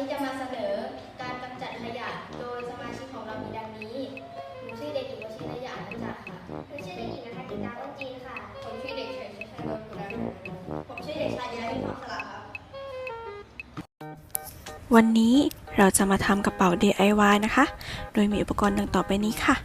นี้จะมาเสนอการกำจัดขยะโดยสมาชิกของเรามีดังนี้หนูชื่อเด็กหญิงวชิรยาอาจักรค่ะหนูชื่อเด็กหญิงนะคะกิดาวัจีนค่ะ ผมชื่อเด็กชายชัยชัยนนท์กุลผมชื่อเด็กชายยาลินทองสลับครับวันนี้เราจะมาทำกระเป๋า DIY นะคะ โดยมีอุปกรณ์ดังต่อไปนี้ค่ะ